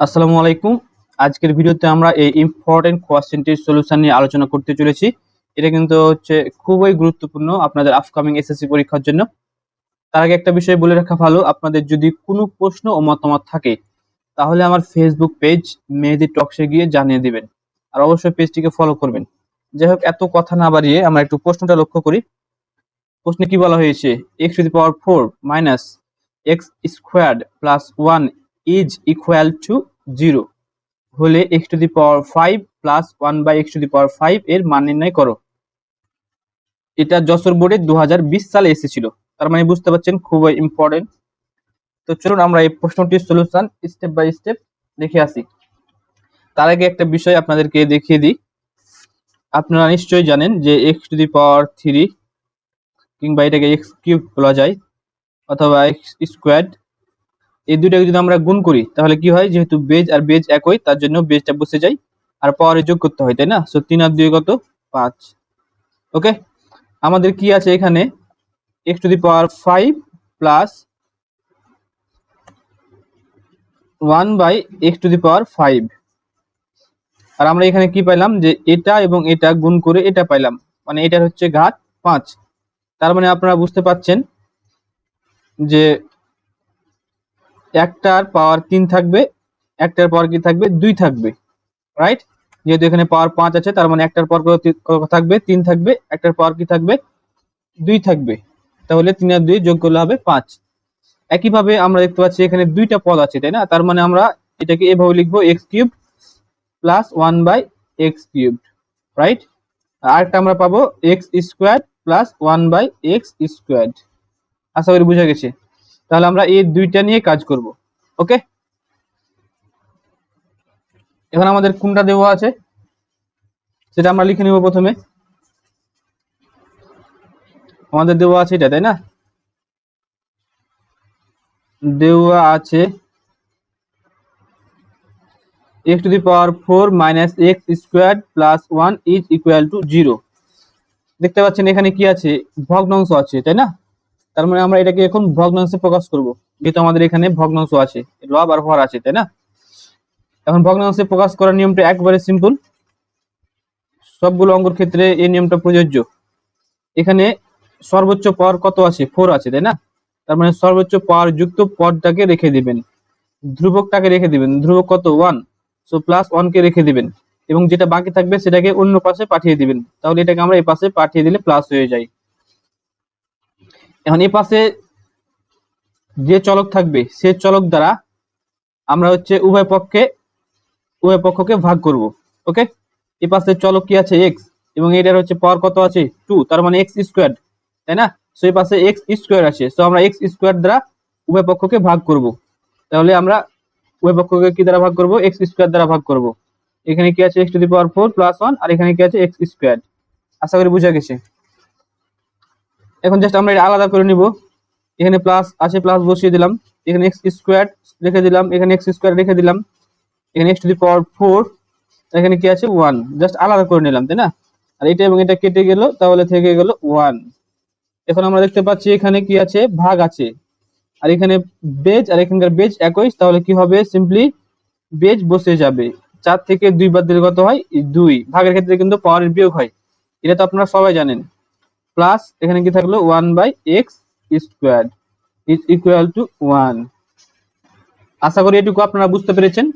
আসসালামু আলাইকুম। আজকের ভিডিওতে আমরা এই ইম্পর্টেন্ট কোয়েশ্চেনটির সলিউশন নিয়ে আলোচনা করতে চলেছি। এটা কিন্তু হচ্ছে খুবই গুরুত্বপূর্ণ আপনাদের আপকামিং এসএসসি পরীক্ষার জন্য। তার আগে একটা বিষয় বলে রাখা ভালো, আপনাদের যদি কোনো প্রশ্ন ও মতামত থাকে, তাহলে আমার ফেসবুক পেজ মেহেদি টক্সে গিয়ে জানিয়ে দিবেন। আর অবশ্যই পেজটিকে ফলো করবেন। যাই হোক, এত কথা না বাড়িয়ে আমরা একটু প্রশ্নটা লক্ষ্য করি। প্রশ্নে কি বলা হয়েছে? X to the power four minus x squared plus one is equal to zero হলে x to the power five plus one by x to the power five এর মান নির্ণয় করো। এটা যশোর বোর্ডে দু হাজার বিশ সালে এসেছিল। তার মানে বুঝতে পারছেন খুবই ইম্পর্টেন্ট তো চলুন আমরা এই প্রশ্নটির সলিউশন স্টেপ বাই স্টেপ দেখে আসি। তার আগে একটা বিষয় আপনাদেরকে দেখিয়ে দিই। আপনারা নিশ্চয়ই জানেন যে x to the power three কিংবা এটাকে এক্স কিউব বলা যায় অথবা এক্স স্কোয়ার এই দুইটাকে যদি আমরা গুণ করি, তাহলে কি হয়? যেহেতু বেজ আর বেজ একই, তার জন্য বেজটা বসে যায় আর পাওয়ারে যোগ করতে হয়, তাই না? সো তিন আর দুই কত? পাঁচ। ওকে আমাদের কি আছে এখানে? X to the power five plus one by x to the power five আর আমরা এখানে কি পাইলাম? যে এটা এবং এটা গুণ করে এটা পাইলাম। মানে এটার হচ্ছে ঘাত পাঁচ। তার মানে আপনারা বুঝতে পাচ্ছেন যে একটার পাওয়ার তিন থাকবে, একটার পাওয়ার কি থাকবে? দুই থাকবে রাইট যেহেতু এখানে পাওয়ার পাঁচ আছে, তার মানে একটার পাওয়ার থাকবে? তিন থাকবে, একটার পাওয়ার কি থাকবে? দুই থাকবে, তাহলে তিন আর দুই যোগ করলে হবে পাঁচ। একইভাবে আমরা দেখতে পাচ্ছি এখানে দুইটা পদ আছে, তাই না? তার মানে আমরা এটাকে এভাবে লিখব x cube plus one by x cube right আরেকটা আমরা পাবো x square plus one by x square আশা করি বুঝা গেছে। তাহলে আমরা এই দুইটা নিয়ে কাজ করব, ওকে? এখন আমাদের কোনটা দেওয়া আছে, সেটা আমরা লিখে নিব প্রথমে। আমাদের দেওয়া আছে এটা, তাই না? দেওয়া আছে x to the power four minus x square plus one is equal to zero দেখতে পাচ্ছেন এখানে কি আছে? ভগ্নাংশ আছে, তাই না? তার মানে আমরা এটাকে এখন ভগ্নাংশে প্রকাশ করব। যেহেতু আমাদের এখানে ভগ্নাংশ আছে লব আর হর আছে, তাই না? এখন ভগ্নাংশে প্রকাশ করার নিয়মটা একবারে সিম্পল সবগুলো অঙ্কর ক্ষেত্রে এই নিয়মটা প্রযোজ্য। এখানে সর্বোচ্চ পাওয়ার কত আছে? ফোর আছে, তাই না? তার মানে সর্বোচ্চ পাওয়ার যুক্ত পদটাকে রেখে দিবেন। ধ্রুবকটাকে রেখে দিবেন। ধ্রুবক কত? ওয়ান সো প্লাস ওয়ানকে রেখে দিবেন। এবং যেটা বাকি থাকবে সেটাকে অন্য পাশে পাঠিয়ে দিবেন। তাহলে এটাকে আমরা এই পাশে পাঠিয়ে দিলে প্লাস হয়ে যায়। এখন এই পাশে যে চলক থাকবে, সে চলক দ্বারা আমরা হচ্ছে উভয় পক্ষে, উভয় পক্ষকে ভাগ করব, ওকে? এই পাশে চলক কি আছে? এক্স এবং এটার হচ্ছে পাওয়ার কত আছে? টু তার মানে এক্স স্কোয়ার তাই না? সো এই পাশে এক্স স্কোয়ার আছে সো আমরা এক্স স্কোয়ার দ্বারা উভয় পক্ষকে ভাগ করব। তাহলে আমরা উভয় পক্ষকে কি দ্বারা ভাগ করব? এক্স স্কোয়ার দ্বারা ভাগ করব। এখানে কি আছে? X to the power four plus one আর এখানে কি আছে? এক্স স্কোয়ার আশা করি বুঝা গেছে। এখন জাস্ট আমরা এটা আলাদা করে নিব। এখানে প্লাস আছে প্লাস বসিয়ে দিলাম। এখানে এক্স স্কোয়ার রেখে দিলাম, এখানে এক্স স্কোয়ার রেখে দিলাম। এখানে x to the power four এখানে কি আছে? ওয়ান জাস্ট আলাদা করে নিলাম, তাই না? আর এটা এবং এটা কেটে গেল, তাহলে থেকে গেল ওয়ান এখন আমরা দেখতে পাচ্ছি এখানে কি আছে? ভাগ আছে। আর এখানে বেজ আর এখানকার বেজ একই, তাহলে কি হবে? সিম্পলি বেজ বসে যাবে। চার থেকে দুই বাদ দিলে কত হয়? দুই। ভাগের ক্ষেত্রে কিন্তু পাওয়ারের বিয়োগ হয়। এটা তো আপনারা সবাই জানেন। প্লাস এখানে কি থাকল? One by x square is equal to one. আশা করি এটুকু আপনারা বুঝতে পেরেছেন।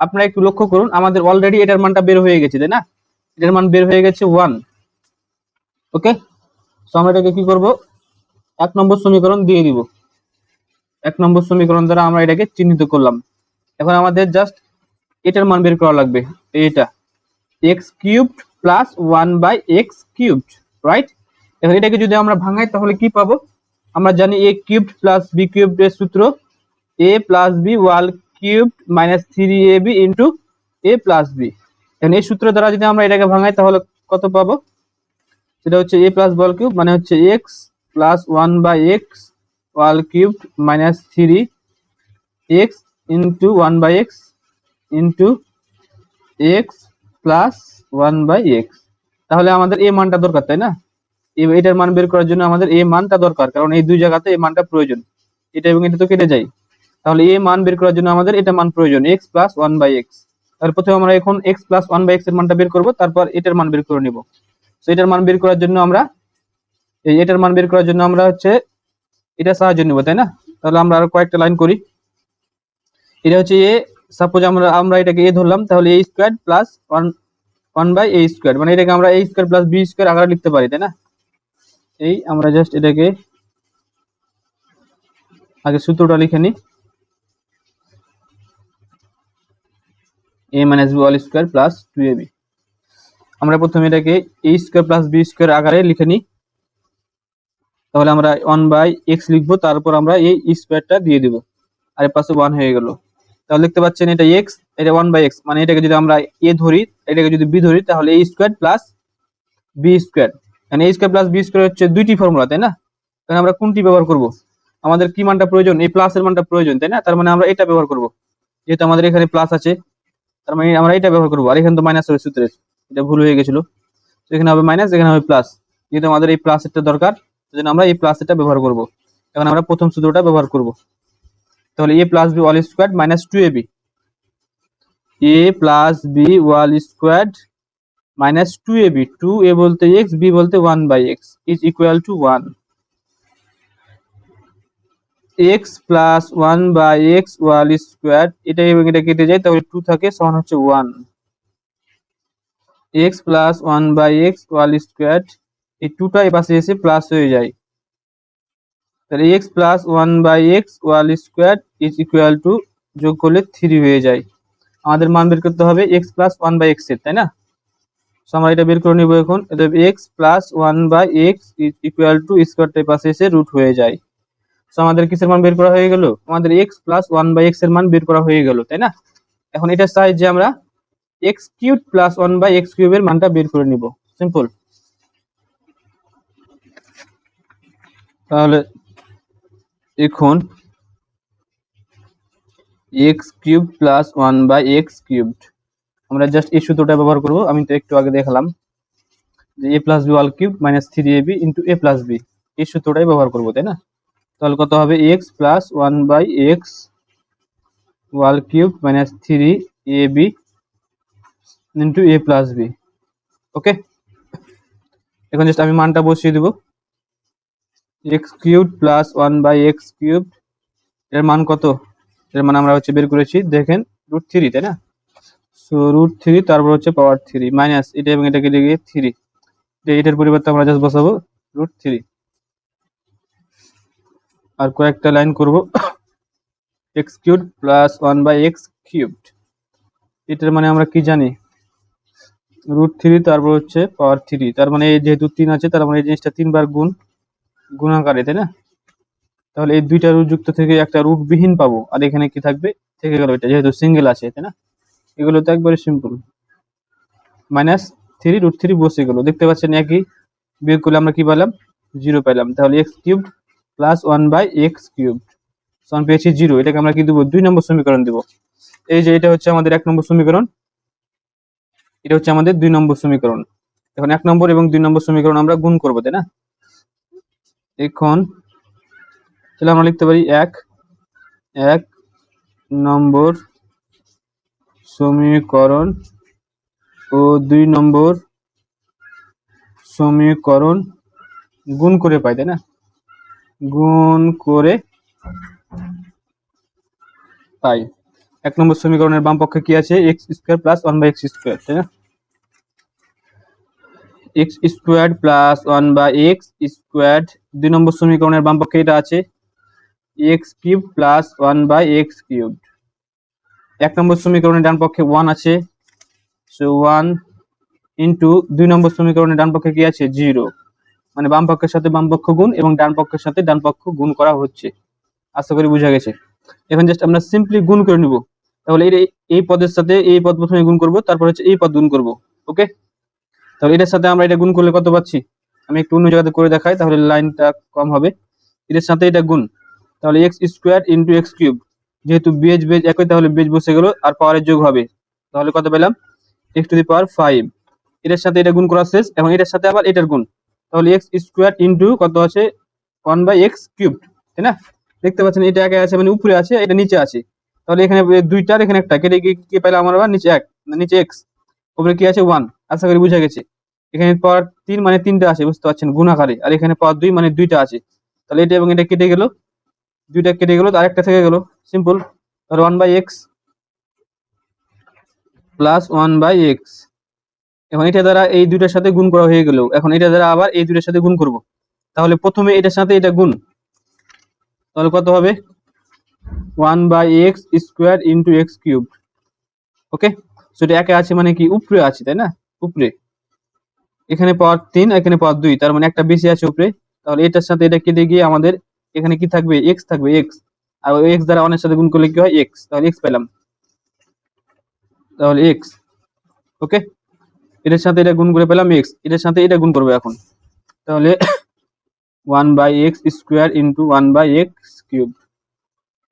আপনারা একটু লক্ষ্য করুন, আমাদের অলরেডি এটার মানটা বের হয়ে গেছে, তাই না? এটার মান বের হয়ে গেছে ওয়ান। ওকে? সো আমরা এটাকে কি করব? এক নম্বর সমীকরণ দিয়ে দিব। এক নম্বর সমীকরণ দ্বারা আমরা এটাকে চিহ্নিত করলাম। এখন আমাদের জাস্ট এটার মান বের করা লাগবে এটা x cubed plus one by x cubed right এখন এটাকে যদি আমরা ভাঙাই, তাহলে কি পাবো? আমরা জানি A cubed plus b cubed এর সূত্র a plus b whole cubed minus three a b into a plus b এখন এই সূত্র দ্বারা যদি আমরা এটাকে ভাঙাই, তাহলে কত পাবো? সেটা হচ্ছে এ প্লাস বল কিউব মানে হচ্ছে x plus one by x whole cubed minus three x into one by x into x plus one by x তাহলে আমাদের এ মানটা দরকার, তাই না? এটার মান বের করার জন্য আমাদের এ মানটা দরকার, কারণ এই দুই জায়গাতে এই মানটা প্রয়োজন। এটা এবং এটা তো কেটে যায়। তাহলে এ মান বের করার জন্য আমাদের এটা মান প্রয়োজন x plus one by x তাহলে প্রথমে আমরা এখন এক্স প্লাস ওয়ান বাই এক্সের মানটা বের করব, তারপর এটার মান বের করে নিব। তো এটার মান বের করার জন্য আমরা, এই এটার মান বের করার জন্য আমরা হচ্ছে, এটা সাহায্য নিব, তাই না? তাহলে আমরা আরও কয়েকটা লাইন করি। এটা হচ্ছে এ সাপোজ আমরা আমরা এটাকে এ ধরলাম, তাহলে a square plus one one by a square মানে এটাকে আমরা a square plus b square আকারে লিখতে পারি, তাই না? এই, আমরা জাস্ট এটাকে আগে সূত্রটা লিখে নিই। A minus b all square plus two a b আমরা প্রথমে এটাকে a square plus b square আকারে লিখে নিই। তাহলে আমরা ওয়ান বাই এক্স লিখব, তারপর আমরা এই স্কোয়ারটা দিয়ে দিব। আর পাশে ওয়ান হয়ে গেল। তাহলে দেখতে পাচ্ছেন এটা এক্স এটা ওয়ান বাই এক্স মানে এটাকে যদি আমরা এ ধরি, এটাকে যদি বি ধরি, তাহলে a square plus b square মানে a square plus b square হচ্ছে দুইটি ফর্মুলা তাই না? তাহলে আমরা কোনটি ব্যবহার করব? আমাদের কি মানটা প্রয়োজন? এই প্লাসের মানটা প্রয়োজন, তাই না? তার মানে আমরা এটা ব্যবহার করব। যেহেতু আমাদের এখানে প্লাস আছে, তার মানে আমরা এটা ব্যবহার করব। আর এখানে তো মাইনাস হবে সূত্রে এটা ভুল হয়ে গেছিল। তো এখানে হবে মাইনাস এখানে হবে প্লাস যেহেতু আমাদের এই প্লাস প্লাসেরটা দরকার, সেজন্য আমরা এই প্লাস প্লাসেরটা ব্যবহার করব। এখন আমরা প্রথম সূত্রটা ব্যবহার করব। তাহলে a plus b whole square minus two a b a plus b whole square minus two a b two a বলতে এক্স বি বলতে one by x is equal to one x plus one by x whole square এটা এবং এটা কেটে যায়, তাহলে two থাকে, সমান হচ্ছে one x plus one by x whole square এই টুটা পাশে এসে প্লাস হয়ে যায়। তাহলে x plus one by x whole square is equal to যোগ করলে থ্রি হয়ে যায়। আমাদের মান বের করতে হবে এক্স প্লাস ওয়ান বাই এক্সের, তাই না? So, আমরা এটা বের করে নিব এখন। X plus one by x equal to স্কোয়ারটার পাশে এসে রুট হয়ে যায়। তো আমাদের কিসের মান বের করা হয়ে গেল? আমাদের এক্স প্লাস ওয়ান বাই এক্সের মান বের করা হয়ে গেল, তাই না? এখন এটা চাই যে আমরা x cube plus one by x cube কিউবের মানটা বের করে নিব। সিম্পল তাহলে এখন x cube plus one by x cubed আমরা জাস্ট এই সূত্রটা ব্যবহার করব। আমি তো একটু আগে দেখালাম যে a plus b whole cube minus three a b into a plus b এই সূত্রটাই ব্যবহার করব, তাই না? তাহলে কত হবে? X plus one by x whole cube minus three a b into a plus b okay এখন জাস্ট আমি মানটা বসিয়ে দেবো। X cube plus one by x cube এর মান কত? এর মান আমরা হচ্ছে বের করেছি, দেখেন রুট থ্রি তাই না? সো রুট থ্রি তারপর হচ্ছে পাওয়ার থ্রি মাইনাস এটা এবং এটাকে লিখে থ্রি এটার পরিবর্তে আমরা জাস্ট বসাবো রুট থ্রি আর কয়েকটা লাইন করব। X cube plus one by x cubed এটার মানে আমরা কি জানি? রুট থ্রি তারপর হচ্ছে পাওয়ার থ্রি তার মানে যেহেতু তিন আছে, তার মানে এই জিনিসটা তিনবার গুণ, গুণাকারে, তাই না? তাহলে এই দুইটা রুট যুক্ত থেকে একটা রুট বিহীন পাবো। আর এখানে কি থাকবে? থেকে গেল এটা, যেহেতু সিঙ্গেল আছে, তাই না? এগুলো তো একবারে simple minus three root three বসে এগুলো। দেখতে পাচ্ছেন একই। বিয়োগ করলে আমরা কি পেলাম? জিরো পেলাম। তাহলে x cube plus one by x cube সমান পেয়েছি জিরো এটাকে আমরা কি দেবো? দুই নম্বর সমীকরণ দেবো। এই যে এটা হচ্ছে আমাদের এক নম্বর সমীকরণ। এটা হচ্ছে আমাদের দুই নম্বর সমীকরণ। এখন এক নম্বর এবং দুই নম্বর সমীকরণ আমরা গুণ করব, তাই না? এখন তাহলে আমরা লিখতে পারি এক। এক নম্বর সমীকরণ ও দুই নম্বর সমীকরণ গুণ করে পাই, তাই না? গুণ করে পাই। এক নম্বর সমীকরণের বাম পক্ষে কি আছে? X square plus one by x square তাই না? X square plus one by x square দুই নম্বর সমীকরণের বাম পক্ষে এটা আছে x cube plus one by x cube এক নম্বর সমীকরণের ডান পক্ষে ওয়ান আছে। সো ওয়ান ইন্টু দুই নম্বর সমীকরণের ডান পক্ষে কি আছে? জিরো মানে বাম পক্ষের সাথে বাম পক্ষ গুণ এবং ডান পক্ষের সাথে ডান পক্ষ গুণ করা হচ্ছে। আশা করি বোঝা গেছে। এখন জাস্ট আমরা সিম্পলি গুণ করে নিব। তাহলে এই এই পদের সাথে এই পদ প্রথমে গুণ করব, তারপর হচ্ছে এই পদ গুণ করব। ওকে তাহলে এটার সাথে আমরা এটা গুণ করলে কত পাচ্ছি? আমি একটু অন্য জায়গাতে করে দেখাই, তাহলে লাইনটা কম হবে। এটার সাথে এটা গুণ। তাহলে x square into x cube যেহেতু বেজ বেজ একই, তাহলে বেজ বসে গেল আর পাওয়ারের যোগ হবে। তাহলে কত পেলাম? X to the power five এটার সাথে এটা গুণ করা শেষ, এবং এটার সাথে আবার এটার গুণ। তাহলে এক্স স্কোয়ার ইন্টু কত আছে? ওয়ান বাই এক্স কিউব তাই না? দেখতে পাচ্ছেন, এটা একে আছে মানে উপরে আছে, এটা নিচে আছে। তাহলে এখানে দুইটার এখানে একটা, কেটে কি পেলাম আমরা আবার? নিচে এক নিচে এক্স উপরে কি আছে? ওয়ান আশা করি বুঝা গেছে। এখানে পাওয়ার তিন মানে তিনটা আছে, বুঝতে পারছেন? গুণাকারে। আর এখানে পাওয়ার দুই মানে দুইটা আছে। তাহলে এটা এবং এটা কেটে গেল। দুইটা কেটে গেল আর একটা থেকে গেল। সিম্পল তাহলে one by x plus one by x এখন এটা দ্বারা এই দুইটার সাথে গুণ করা হয়ে গেল। এখন এটা দ্বারা আবার এই দুইটার সাথে গুণ করব। তাহলে প্রথমে এটার সাথে এটা গুণ। তাহলে কত হবে? One by x square into x cube okay সেটা একে আছে মানে কি? উপরে আছে, তাই না? উপরে। এখানে পাওয়ার তিন এখানে পাওয়ার দুই। তার মানে একটা বেশি আছে উপরে। তাহলে এটার সাথে এটা কেটে গিয়ে আমাদের এখানে কি থাকবে? এক্স থাকবে এক্স আর এক্স দ্বারা অনেক সাথে গুণ করলে কি হয়? এক্স তাহলে এক্স পেলাম। তাহলে এক্স ওকে? এটার সাথে এটা গুণ করে পেলাম এক্স এটার সাথে এটা গুণ করব এখন। তাহলে one by x square into one by x cube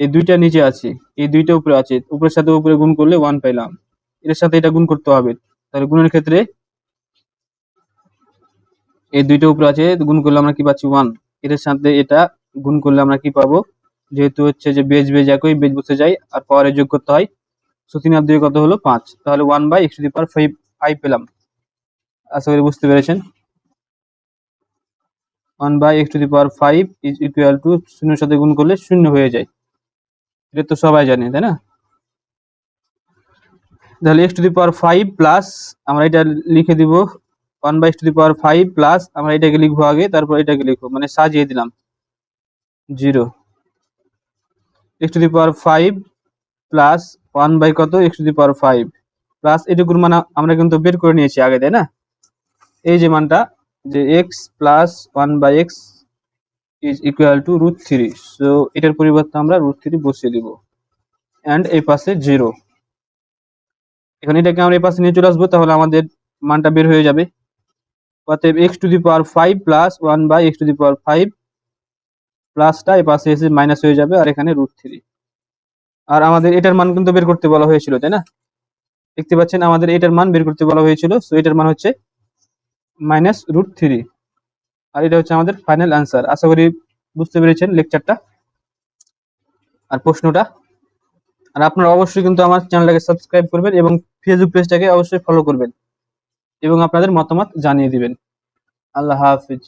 এই দুইটা নিচে আছে। এই দুইটা উপরে আছে। উপরের সাথে উপরে গুণ করলে ওয়ান পেলাম। এটার সাথে এটা গুণ করতে হবে। তাহলে গুণের ক্ষেত্রে এই দুইটা উপরে আছে, গুণ করলে আমরা কি পাচ্ছি? ওয়ান এটার সাথে এটা গুণ করলে আমরা কি পাবো? যেহেতু হচ্ছে যে বেজ বেজ একই, বেজ বসে যায় আর পাওয়ারে যোগ করতে হয়। সো তিন আর দুই কত হলো? পাঁচ। তাহলে one by x to power five five পেলাম। আশা করি বুঝতে পেরেছেন। One by x to the power five is equal to শূন্যের সাথে গুণ করলে শূন্য হয়ে যায়। এটা তো সবাই জানে, তাই না? তাহলে x to the power five plus আমরা এটা লিখে দিব। One by x to the power five plus আমরা এটাকে লিখব আগে, তারপর এটাকে লিখব। মানে সাজিয়ে দিলাম। Zero x to the power five plus one by কত? X to the power five plus এটুকুর মান আমরা কিন্তু বের করে নিয়েছি আগে, তাই না? এই যে মানটা, যে x plus one by x is equal to root three. So এটার পরিবর্তে আমরা রুট থ্রি বসিয়ে দিব। অ্যান্ড এই পাশে জিরো। এখন এটাকে আমরা এই পাশে নিয়ে চলে আসব, তাহলে আমাদের মানটা বের হয়ে যাবে। অতএব x to the power five plus one by x to power five প্লাসটা এই পাশে এসে মাইনাস হয়ে যাবে, আর এখানে রুট থ্রি আর আমাদের এটার মান কিন্তু বের করতে বলা হয়েছিল, তাই না? দেখতে পাচ্ছেন, আমাদের এটার মান বের করতে বলা হয়েছিল সো এটার মান হচ্ছে মাইনাস রুট থ্রি আর এটা হচ্ছে আমাদের ফাইনাল অ্যান্সার আশা করি বুঝতে পেরেছেন লেকচারটা আর প্রশ্নটা। আর আপনারা অবশ্যই কিন্তু আমার চ্যানেলটাকে সাবস্ক্রাইব করবেন এবং ফেসবুক পেজটাকে অবশ্যই ফলো করবেন এবং আপনাদের মতামত জানিয়ে দিবেন। আল্লাহ হাফিজ।